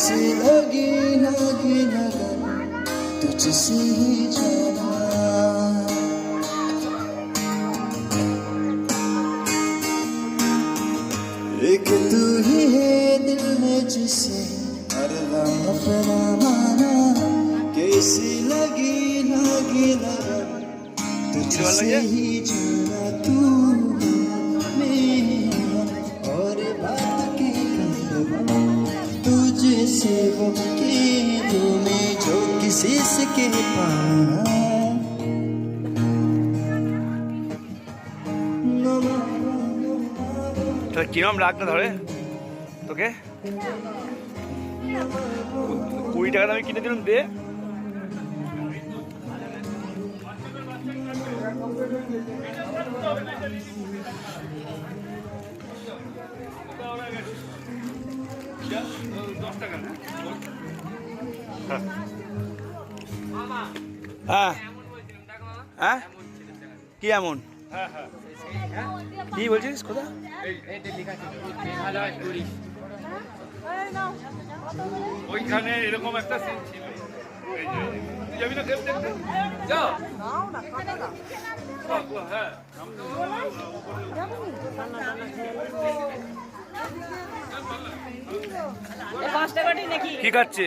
कैसी लगी लगी लगन तुझसे ही जाना। एक तू ही है दिल में जिसे हर दम अपना माना कैसी लगी लगी लगन तुझसे ही কিরম রাগটা ধরে? তোকে? কুড়ি টাকা আমি কিনে দিলাম দে। দশ টাকা হ্যাঁ। হ্যাঁ? কি এমন? কি বলছিস কোথা ওইখানে এরকম একটা সিন ছিল। কি খাচ্ছে?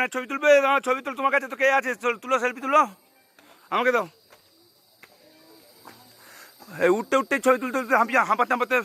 এখানে ছবি তুলবে? আমার ছবি তুল, তোমার কাছে তো কে আছে? তুলো সেলফি তুলো। আমাকে দাও। এই উঠতে উঠতে ছবি তুলতে তুলতে হাঁপিয়ে হাঁপাতে হাঁপাতে।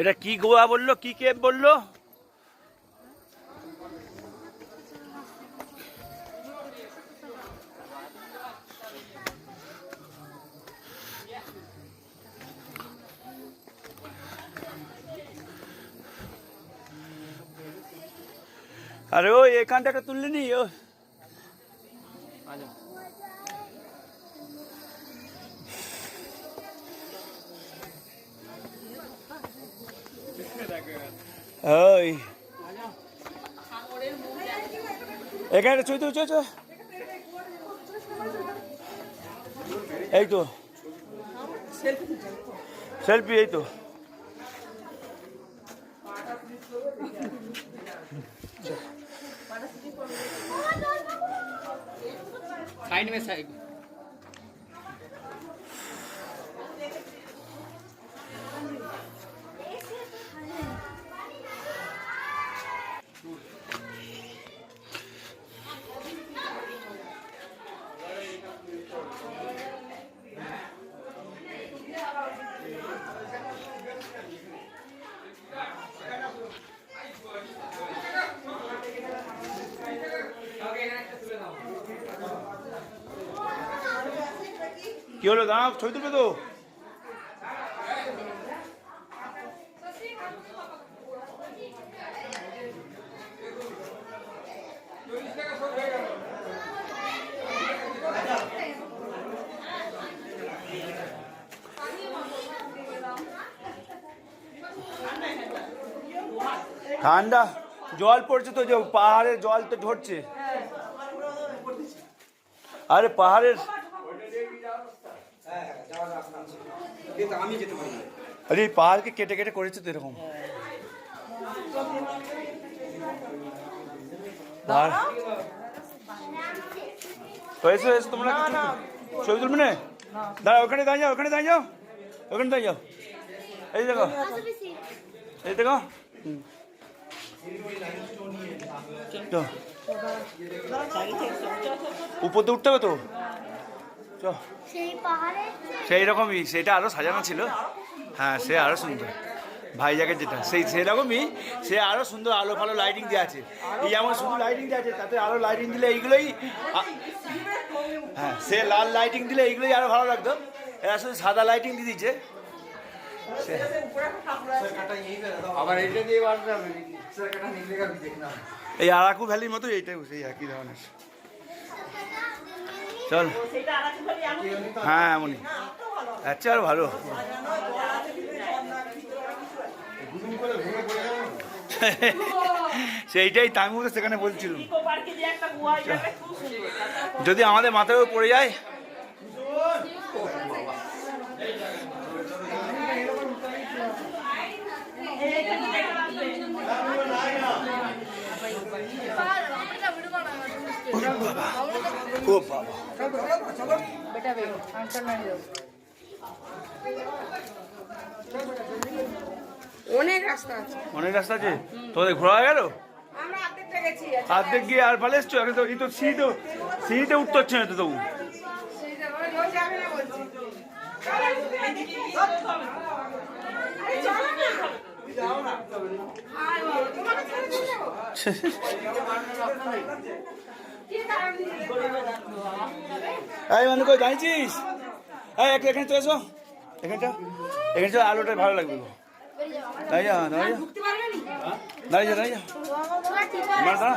এটা কি গোয়া বলল? কি কেপ বলল আরে ও এখানটা একটা তুললে নি ওই। এখানে একটা ছবি তুলছে চো এই তো। সেলফি, এই তো। साइड में साइड কি হলো দাঁড়াও, ছবি তুলবে তো? ঠান্ডা, জল পড়ছে তো যে পাহাড়ের জল তো ঝরছে। আরে পাহাড়ের আরে এই পাহাড়কে কেটে কেটে করেছে তো এরকম পাহাড় তো এসো এসো তোমরা কিছু ছবি তুলবে না দাঁড়া ওখানে দাঁড়িয়ে যাও ওখানে দাঁড়িয়ে যাও ওখানে দাঁড়িয়ে যাও এই দেখো এই দেখো হুম। তো উপর দিয়ে উঠতে হবে তো চ সেই পাহাড়ে সেই রকমই সেটা আরও সাজানো ছিল। হ্যাঁ সে আরও সুন্দর। ভাইজাকের যেটা সেই সেরকমই সে আরও সুন্দর আলো ফালো লাইটিং দেওয়া আছে। এই যেমন শুধু লাইটিং দেওয়া আছে তাতে আরও লাইটিং দিলে এইগুলোই হ্যাঁ সে লাল লাইটিং দিলে এইগুলোই আরও ভালো লাগতো। এরা শুধু সাদা লাইটিং দিয়ে দিচ্ছে এই আরাকু ভ্যালির মতো এইটাই সেই একই ধরনের। চল। হ্যাঁ এমনই। আচ্ছা আর ভালো। সেইটাই তামিমও সেখানে বলছিলাম। যদি আমাদের মাথায় পড়ে যায় ও বাবা অনেক রাস্তা আছে। অনেক রাস্তা আছে? তোদের ঘোরা হয়ে গেল? অর্ধেক গিয়ে আর পালে এসছো? এখন তো এই তো সিঁড়িতে সিঁড়িতে উঠতে হচ্ছে না তো তবু। না। এই মানে কই জানিছিস? এই এক- এখানে চলে এসো। এখানে চল। এখানে চল আলোটা ভালো লাগবে। গো। দাঁড়িয়ে যা দাঁড়িয়ে যা। দাঁড়িয়ে দাঁড়িয়ে যা। দাঁড়া।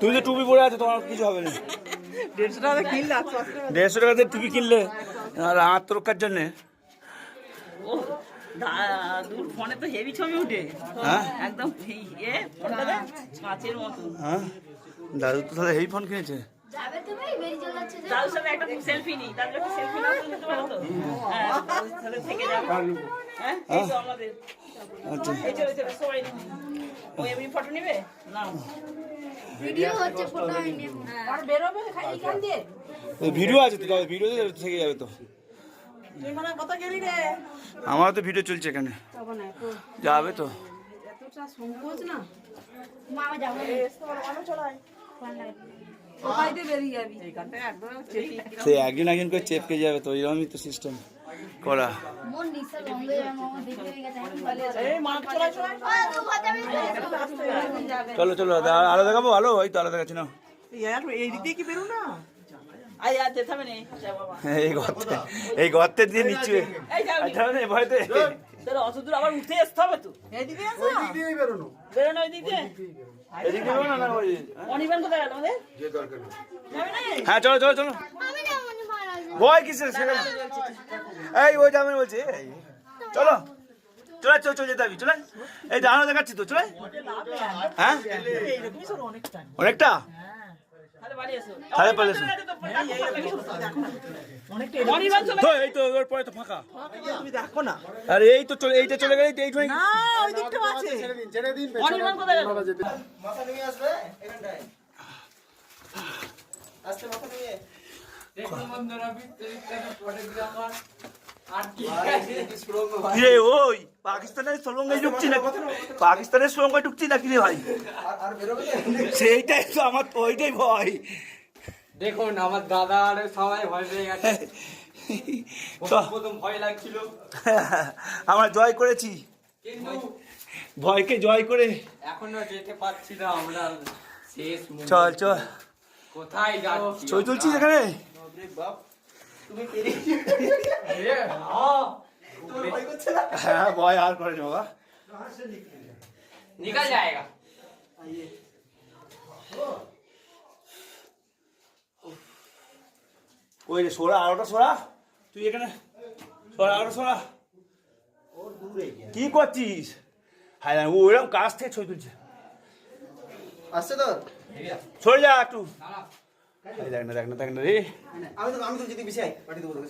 তুমি তো টুপি পরে আছো তোমার কিছু হবে না। দেড়শো টাকা কিনলে দেড়শো টাকাতে টুপি কিনলে আর আত্মরক্ষার জন্যে? দা- দূর ফোনে তো হেভি ছবি উঠে হ্যাঁ? একদম হ্যাঁ? দাদু তো তাহলে এই ফোন কিনেছে? সেলফি তো হ্যাঁ আচ্ছা ফটো নিবে? না। ভিডিও হচ্ছে ফটো হয়নি আর বেরোবে এখান দিয়ে? ভিডিও আছে তো ভিডিও থেকে যাবে তো। মানে আমার তো ভিডিও চলছে এখানে। যাব না তো যাবে তো। এতটা সংকোচ না? মামা যাব সবাই দিয়ে বেরিয়ে যাবি? এইখানটা একদম চেপি সে একজন একজন করে চেপকে যাবে তো এরকমই তো সিস্টেম করা মন হয়ে হয়ে চলে চলে আলো দেখাবো আলো ওই তো আলো দেখাচ্ছি না এই গর্তে দিয়ে নিচ্ছে এই যাও আচ্ছা না ভয়তে তাহলে অত দূর আবার উঠে আসতে হবে তো বেরোনো বেরোনো ওই দিক হ্যাঁ চলো চলো চলো ভয় কিসের সেখানে এই ওই যাবেন বলছি চলো চলে চল চলে যেতে হবে চলে। এই জানো দেখাচ্ছি তো চলে। হ্যাঁ? অনেকটা? তাহলে তো এই তো ওর পরে তো ফাঁকা। তুমি দেখো না আরে এই তো চলে এইটা চলে গেলে এইটাই না ওই দিকটা আছে। অনির্বাণ কোথায় গেল? দেখুন বন্ধুরা ফটোগ্রাফার আর কি কিরে ওই পাকিস্তানের সুরঙ্গে ঢুকছি না পাকিস্তানের সুরঙ্গে ঢুকছি না কিরে ভাই? সেইটাই তো আমার তো ওইটাই ভয়। দেখুন আমার দাদা আর সবাই ভয় পেয়ে গেছে। প্রথম ভয় লাগছিল। আমরা জয় করেছি। কিন্তু ভয়কে জয় করে এখনও যেতে পারছি না আমরা। শেষ চল চল। কোথায় যাচ্ছি ছবি তুলছিস এখানে? হ্যাঁ ভয় আর করে বাবা निकल जाएगा ওই রে সোরা আরোটা সোরা তুই এখানে সোরা আরোটা সোরা কি করছিস হ্যাঁ ও ওরকম কাছ থেকে ছবি তুলছে আসছে তো সরে যা একটু এই দেখ না দেখ না দেখ না রে। আমি তো আমি তো যদি পাঠিয়ে দেবো তোকে।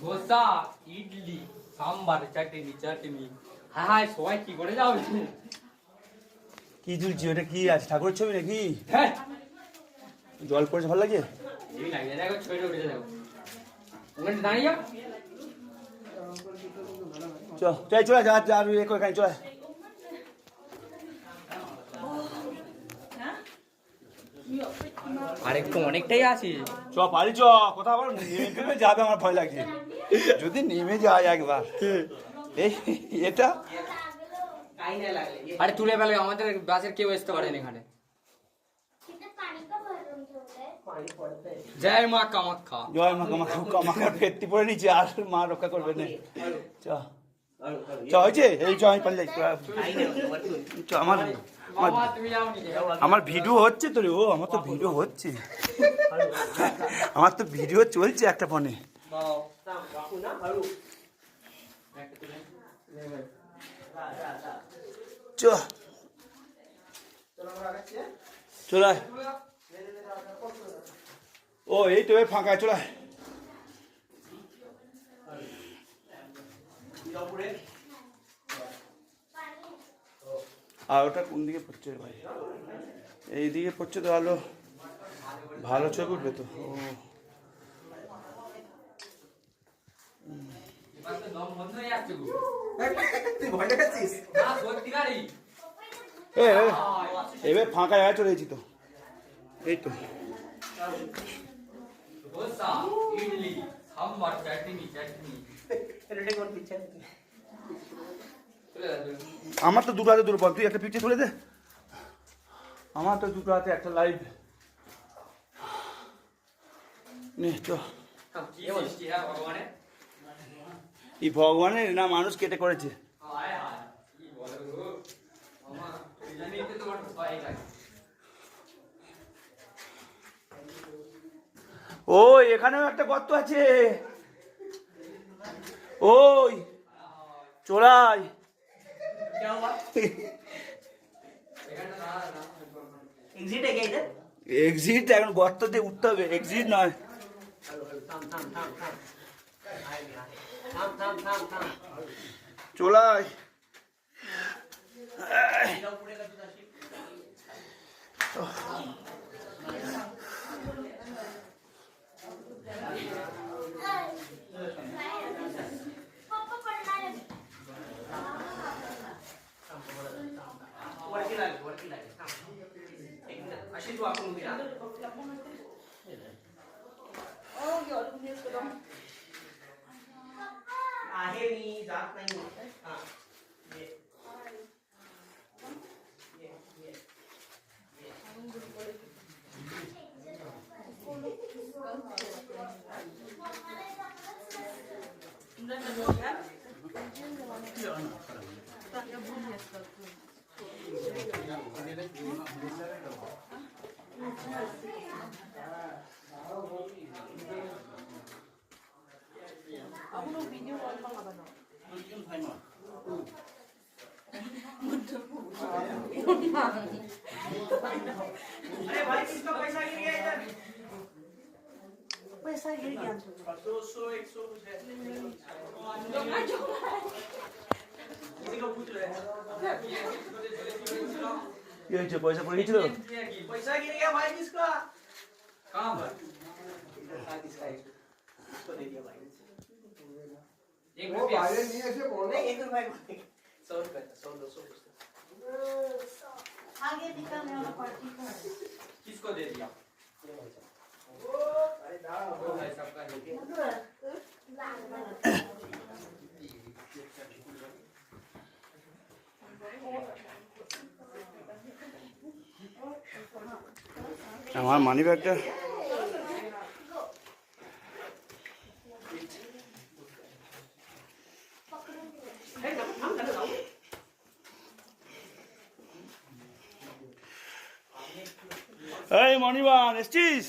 ধোসা ইডলি সাম্বার চাটনি চাটনি। হ্যাঁ হ্যাঁ সবাই কি করে যাবে? কি ওটা? কি আছে? ঠাকুরের ছবি নাকি? হ্যাঁ। জল পড়েছে ভালো লাগে? যাও। চল চল চলে যা আর করে খাই চলে। আরেকটু অনেকটাই আছে। চ পারি চ কথা বল নেমে ফেমে যাবে আমার ভয় লাগছে। যদি নেমে যায় একবার। এই এটা? আরে তুলে ফেলে আমাদের বাসের কেউ আসতে পারেন এখানে। জয় মা কামাখ্যা। জয় মা কামা কামাখার ফেরতি পড়ে নিচে আর মা রক্ষা করবে না। চ। চ হয়েছে? এই চ আমি পারলে চ আমার আমার ভিডিও হচ্ছে তো রে ও আমার তো ভিডিও হচ্ছে। আমার তো ভিডিও চলছে একটা ফোনে। চ। চলে আয়। ও এই তো ফাঁকা চলে আয়। আর ওটা কোন দিকে পড়ছে রে ভাই? এই দিকে পড়ছে তো আলো। ভালো ছবি উঠবে তো। ও। এবার ফাঁকা জায়গায় চলে এসেছি তো। এই তো। ইডলি সাম্বার চাটনি চাটনি। আমার তো দুটো হাতে দুটো বল তুই একটা পিকচার তুলে দে। আমার তো দুটো হাতে একটা লাইভ এই ভগবানের না মানুষ কেটে করেছে। ওই এখানেও একটা গর্ত আছে। ওই, চোরাই। এক্সিট এখন গর্ত দিয়ে উঠতে হবে এক্সিট নয় वरती लागेल वरती लागेल एकदम अशी तू आपण उभी राहा. आहे मी जात नाही. अरे भाई किसका पैसा गिर गया इधर पैसा गिर गया दो सौ एक सौ कुछ है ये जो पैसा पड़े नीचे पैसा गिर गया भाई किसका कहाँ पर इधर भाई नहीं ऐसे बोल नहीं एक रुपया 100 रुपया 100 200 आगे दिखाने वाला पार्टी का किसको दे दिया अरे दाड़ा वो है सबका दे दिया আমার মানি ব্যাগটা এই মণিবান এসছিস